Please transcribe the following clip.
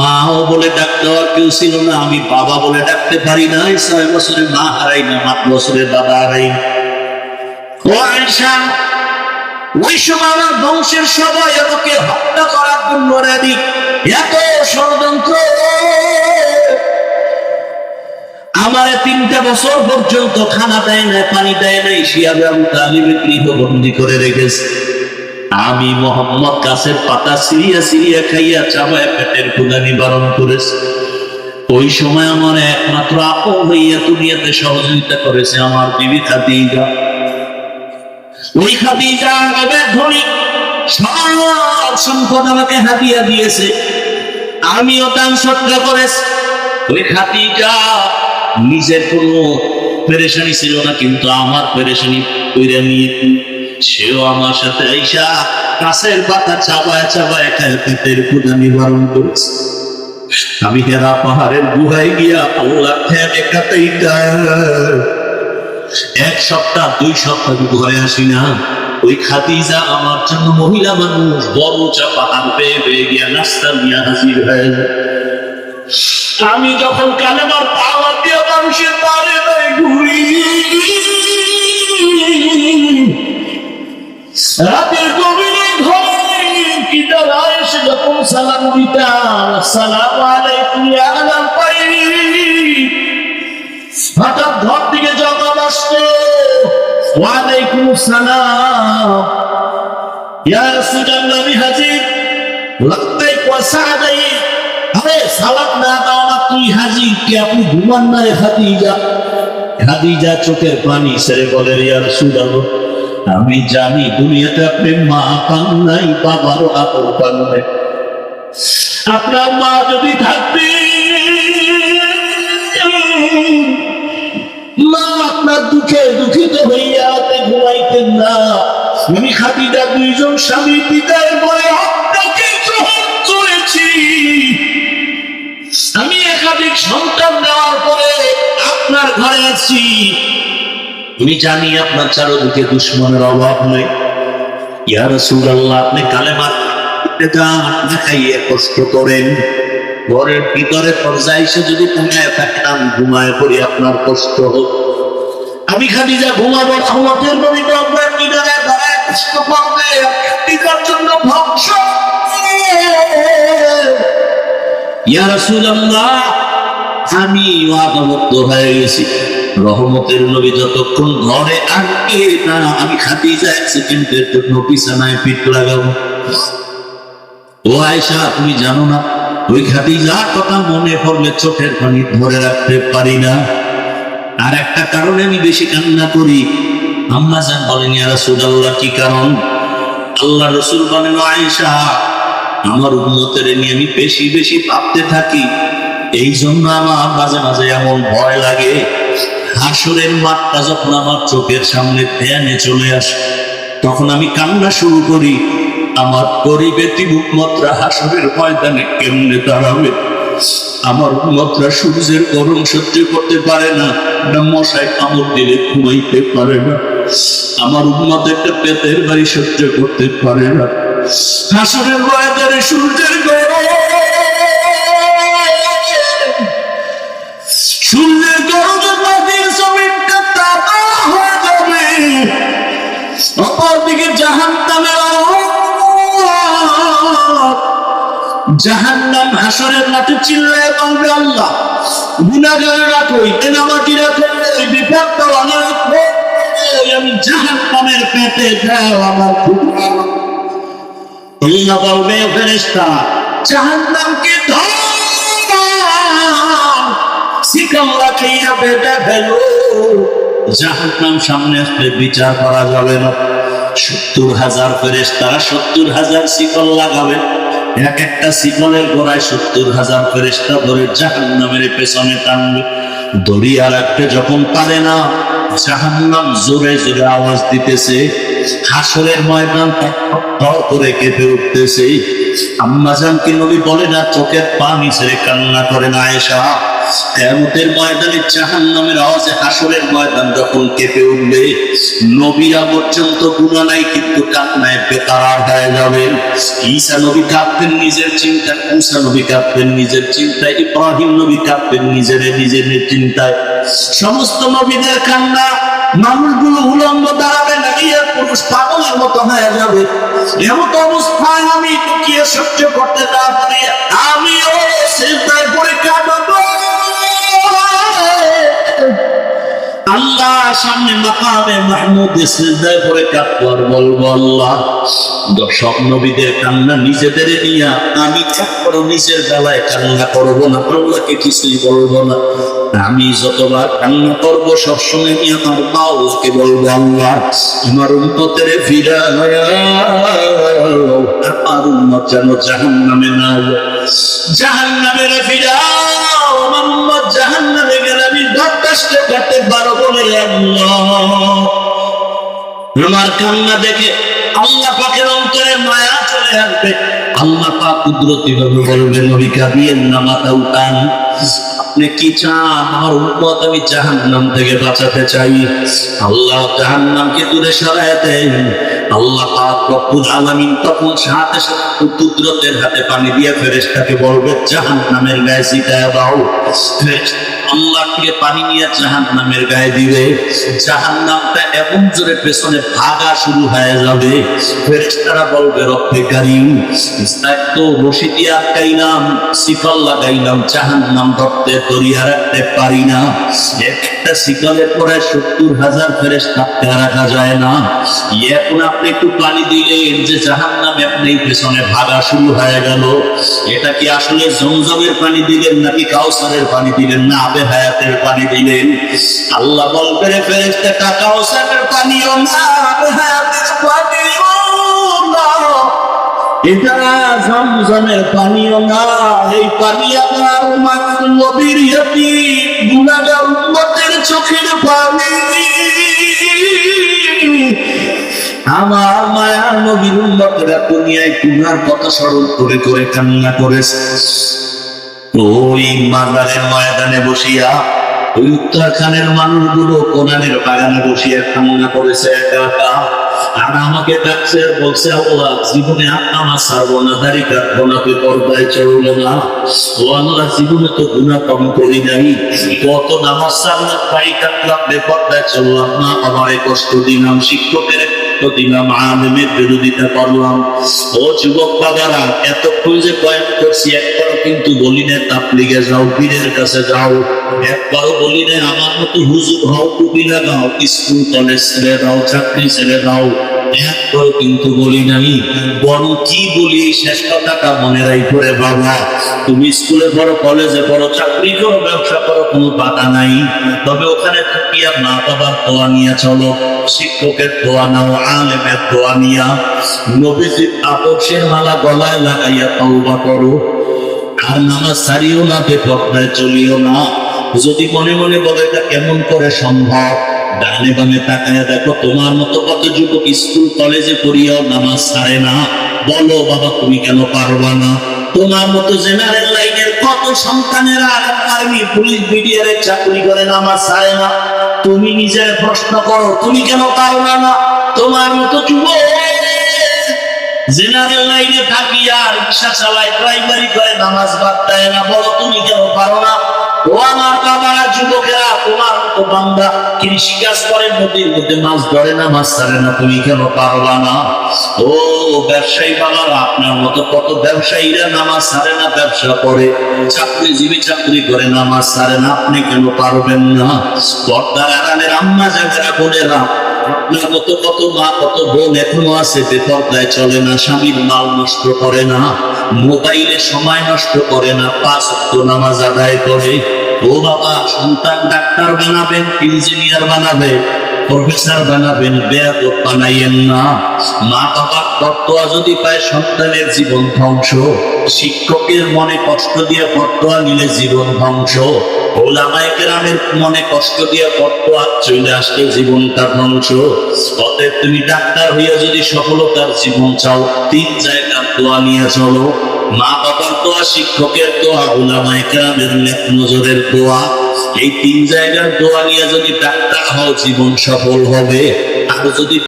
মাও বলে ডাকতে আর কেউ ছিল না, আমি বাবা বলে ডাকতে পারি না ছয় বছরে মা হারাই না আট বছরে বাবা হারাই ও আয়েশা, ওই সময় আমার বংশের সবাই আমাকে হত্যা করার জন্য রেডি এত ষড়যন্ত্র। আমার তিনটা বছর পর্যন্ত খানা দেয় না পানি দেয় নাই শিয়াবে আবু তালিবের গৃহবন্দি করে রেখেছে। আমি মোহাম্মদ গাছের পাতা সিরিয়া সিরিয়া খাইয়া চাবায় পেটের ক্ষুদা নিবারণ করেছে। ওই সময় আমার একমাত্র আপন হইয়া দুনিয়াতে সহযোগিতা করেছে, আমার বিবি খাদিজা। ওই খাদিজা এবার ধনী সব সম্পদ আমাকে হাতিয়া দিয়েছে। আমিও দান সৎকার করেছি। ওই খাদিজা নিজের কোনো পেরেশানি ছিল না, কিন্তু আমার পেরেশানি কইরা নিয়ে সেও আমার সাথে আইসা কাছের পাতা চাবায় চাবায় খায়, পেটের ক্ষুদা নিবারণ করেছে। আমি হেরা পাহাড়ের গুহায় গিয়া আল্লাহ ঠেলে কাটাইটা এক সপ্তাহ, দুই সপ্তাহ ঘরে আসি না। ওই খাদিজা আমার জন্য মহিলা মানুষ, বড় চা পাহাড় পেয়ে পেয়ে গিয়া নাস্তা নিয়ে হাজির হয়ে। আমি যখন কালেমার পাওয়ার দিয়ে মানুষের তারে ঘুরি রাতের গভীরে ঘরে কি দাঁড়ায় এসে যখন সালাম দিতাম সালাম আলাইকুম আলাল পাইরি হঠাৎ ঘর থেকে জবাব আসতো ওয়ালাইকুম সালাম। ইয়া রাসূলুল্লাহ আমি হাজির ওয়া সাদাইক আরে, সালাম না দাও না, তুই হাজির, কি আপনি ঘুমান না খাদিজা? খাদিজা চোখের পানি সেরে বলে, ইয়া রাসূলুল্লাহ। আমি জানি দুনিয়াতে আপনি মা পান নাই, বাবারও আপন পান নাই। আপনার মা যদি থাকবে মা আপনার দুঃখে দুঃখিত ঘুমাইতেন না। খাদিজা দুইজন স্বামী পিতার বলে আপনাকে গ্রহণ করেছি। আমি একাধিক সন্তান দেওয়ার পরে আপনার ঘরে আছি। আমি জানি আপনার চারোদিকে দুশ্মনের অভাব নেই ইয়া রাসূলুল্লাহ, আপনি কালেমার না খাইয়ে কষ্ট করেন। ঘরের ভিতরে পর্যায়ে এসে যদি ঘুমায় থাকতাম ঘুমায় পড়ি আপনার কষ্ট হোক। আমি খাদিজা ঘুমাবো রহমতের নবী তো আপনার দাঁড়ায় কষ্ট করবে, খাদিজার জন্য ধ্বংস ইয়া রাসূলুল্লাহ, আমি ওয়াদাবদ্ধ হয়ে গেছি। রহমতের নবী যতক্ষণ ঘরে আসবে না, আমি খাদিজা এক সেকেন্ডের জন্য বিছানায় পিঠ লাগাবো। ও আয়সা তুমি জানো না, ওই খাদিজার কথা মনে পড়লে চোখের পানি ধরে রাখতে পারি না। আর একটা কারণে আমি বেশি কান্না করি। আম্মা জান বলেন, ইয়া রাসূলুল্লাহ, কি কারণ? আল্লাহ রসুল বলেন আয়েশা, আমার উন্নতের নিয়ে আমি বেশি বেশি ভাবতে থাকি। এই জন্য আমার মাঝে মাঝে এমন ভয় লাগে। হাসরের মাঠটা যখন আমার চোখের সামনে ধ্যানে চলে আসে, তখন আমি কান্না শুরু করি, আমার গরিবের মুখমাত্রা হাসরের ময়দানে কেমনে দাঁড়াবে? আমার উন্মতরা সূর্যের গরম সহ্য করতে পারে না না মশায় কামড় দিলে ঘুমাইতে পারে না। আমার উন্মত একটা পেতের বাড়ি সহ্য করতে পারে না। হাসরের ময়দানে সূর্যের গরম জাহান্নাম হাসরের মাঠে চিল্লায় বলবে আল্লাহ গুনাগারেরা কই তেনামাটিরা কই বিপদটা অনেক আমি জাহান্নামের পেটে দাও আমার আল্লাহ বলবে ফেরেশতা, জাহান্নামকে জাহান্নাম সামনে আসলে বিচার করা যাবে না। সত্তর হাজার ফেরেশতারা সত্তর হাজার শিকল লাগাবে। এক একটা শিকলের গোড়ায় সত্তর হাজার ফেরেস্তা ধরে জাহান্নামের পেছনে টানবে। দড়ি আর একটা যখন পারে না, জাহান্নাম জোরে জোরে আওয়াজ দিতেছে। হাসরের ময়দান করে কেঁপে উঠতেছে। আম্মাজান কি নবী বলে না, চোখের পানি ছেড়ে কান্না করে না আয়েশা? কেমতের ময়দানে জাহান নামের আওয়াজে হাসরের ময়দান যখন কেঁপে উঠবে নবীরা পর্যন্ত গুণা নাই কিন্তু কান্নায় বেতারা হয়ে যাবে। ঈসা নবী কাঁদতেন নিজের চিন্তায় মুসা নবী কাঁদতেন নিজের চিন্তায়, ইব্রাহিম নবী কাঁদতেন নিজের নিজের চিন্তায়। সমস্ত নবীদের কান্না, মানুষগুলো উলঙ্গ দাঁড়াবে দাঁড়িয়ে পুরুষ পাগলের মতো হয়ে যাবে। এমন অবস্থায় আমি টুকিয়ে সহ্য করতে না পারি, আমিও আর নিজেদের নিয়ে, আমি একবারও নিজের বেলায় কান্না করব না, আল্লাহকে কিছুই বলব না। আমি যতবার কান্না করব, সবসময় নিয়ে আমার মাওকে বলব, আল্লাহ, আমার উন্মতের ফিরা আমার উন্মত যেন জাহান নামে না জাহান আমার উন্মত জাহান নামে গেলে বরদাস্ত করতে পারব আমার কান্না দেখে আল্লাহ পাকের অন্তরে মায়া চলে আসবে। আল্লাহ পাক কুদরতি ভাবে বলবেন, নবী কাবিয়ের নামাতা উঠান আপনি কি চান? আমার উম্মত আমি জাহান্নাম থেকে বাঁচাতে চাই। আল্লাহ জাহান্নামকে দূরে সরায় দেন। আল্লাহ পাক রব্বুল আলামিন তখন সাথে সাথে কুদরতের হাতে পানি দিয়ে ফেরেশতাকে বলবে, জাহান্নামের গায়ে ছিটায় দাও। ফেরেশতা আল্লাহকে পানি নিয়ে জাহান নামের গায়ে দিবে। জাহান নামটা এমন জোরে পেছনে ভাগা শুরু হয়ে যাবে। ফেরেশতারা বলবে, রব্বে কারিম তো রশি দিয়ে আটকাইলাম শিকল লাগাইলাম জাহান নাম ধরতে দরিয়া রাখতে পারি না। একটা শিকলের পরে সত্তর হাজার ফেরেশতা রাখা যায় না। এখন আপনি একটু পানি দিলেন যে জাহান নামে আপনি পেছনে ভাগা শুরু হয়ে গেল। এটা কি আসলে জমজমের পানি দিলেন নাকি কাউসারের পানি দিলেন? না আবে হায়াতের পানি দিলেন। আল্লাহ বলবে রে ফেরেশতা কাউসারের পানিও পানিও না এটা জমজমের পানিও না, এই পানি আমার মায়ের নবীর চোখের পানি। আমার মায়ার নবীর দুনিয়ায় কথা স্মরণ করে করে কান্না করেছে। ওই মাজারের ময়দানে বসিয়া ওই উত্তরাখানের মানুষগুলো কোরআনের বাগানে বসিয়া কান্না করেছে একা একা। আর আমাকে ডাকছে আর বলছে আল্লাহ, জীবনে আমার পর্দায় না। ও আল্লাহ, জীবনে তো গুণা কম করি নাই। কত নামাজ সারলাম দাড়ি কাটলাম, বেপর্দায় চললাম না। আমার কষ্ট দিলাম শিক্ষকের কষ্ট দিলাম আলেমের বিরোধিতা করলাম। ও যুবক বাবারা, এতক্ষণ যে কয়েক করছি, একবারও কিন্তু বলি না তাপলিগে যাও, পীরের কাছে যাও। একবারও বলি না আমার মতো হুজুর হও, টুপি লাগাও, স্কুল, কলেজ ছেড়ে দাও, চাকরি ছেড়ে দাও। একবারও কিন্তু বলি নাই বড় কি বলি শেষ কথাটা মনে রাই করে বাবা। তুমি স্কুলে পড়ো, কলেজে পড়ো, চাকরি করো, ব্যবসা করো, কোনো বাধা নাই। তবে ওখানে থাকিয়া মা বাবার দোয়া নিয়ে চলো, শিক্ষকের দোয়া নাও, আলেমের দোয়া নিয়া। নবীজির আদর্শের মালা গলায় লাগাইয়া তওবা করো। আর নামাজ ছাড়িও না বেপর্দায় চলিও না। যদি মনে মনে বলে, এটা কেমন করে সম্ভব? ডানে বামে তাকায় দেখো, তোমার মতো কত যুবক স্কুল, কলেজে পড়িয়াও নামাজ ছাড়ে না। বলো, বাবা, তুমি কেন পারবা না? তোমার মতো জেনারেল লাইনের কত সন্তানেরা আর্মি, পুলিশ, বিডিআর চাকরি করে নামাজ ছাড়ে না? তুমি নিজের প্রশ্ন করো, তুমি কেন পারবা না? তোমার মতো যুবক জেনারেল লাইনে থাকি আর রিক্সা চালাই ড্রাইভারি করে, নামাজ বাদ দেয় না। বলো, তুমি কেন পারো না? ও আমার বাবারা, যুবকেরা, তোমার মতো বান্দা কৃষি কাজ করে? নদীর মধ্যে মাছ ধরে না, মাছ ছাড়ে না, তুমি কেন পারলা না? ও ব্যবসায়ী বাবারা, আপনার মতো কত ব্যবসায়ীরা নামাজ ছাড়ে না, ব্যবসা করে। চাকরিজীবী চাকরি করে, নামাজ ছাড়ে না, আপনি কেন পারবেন না? পর্দার আড়ালের আম্মা জায়গারা বোনেরা আপনার মতো কত মা, কত বোন এখনও আছে, বেপর্দায় চলে না, স্বামীর মাল নষ্ট করে না, মোবাইলে সময় নষ্ট করে না, পাঁচ নামাজ আদায় করে। ও বাবা, সন্তান ডাক্তার বানাবেন, ইঞ্জিনিয়ার বানাবে তত্ত্বা সন্তানের জীবন ধ্বংস। শিক্ষকের মনে কষ্ট দিয়ে ফটোয়া নিলে জীবন ধ্বংস। ওলামায়ে কেরামের মনে কষ্ট দিয়ে ফটোয়া চলে আসলে জীবনটা ধ্বংস। অতএব তুমি ডাক্তার হইয়া যদি সফলতার জীবন চাও, তিন জায়গার দোয়া নিয়ে চলো। মা বাবার দোয়া, শিক্ষকের দোয়া ওলামায় কেরামের নজরের দোয়া, এই তিন জায়গার দোয়া নিয়ে যদি ডাক্তার হও জীবন সফল হবে। আর যদি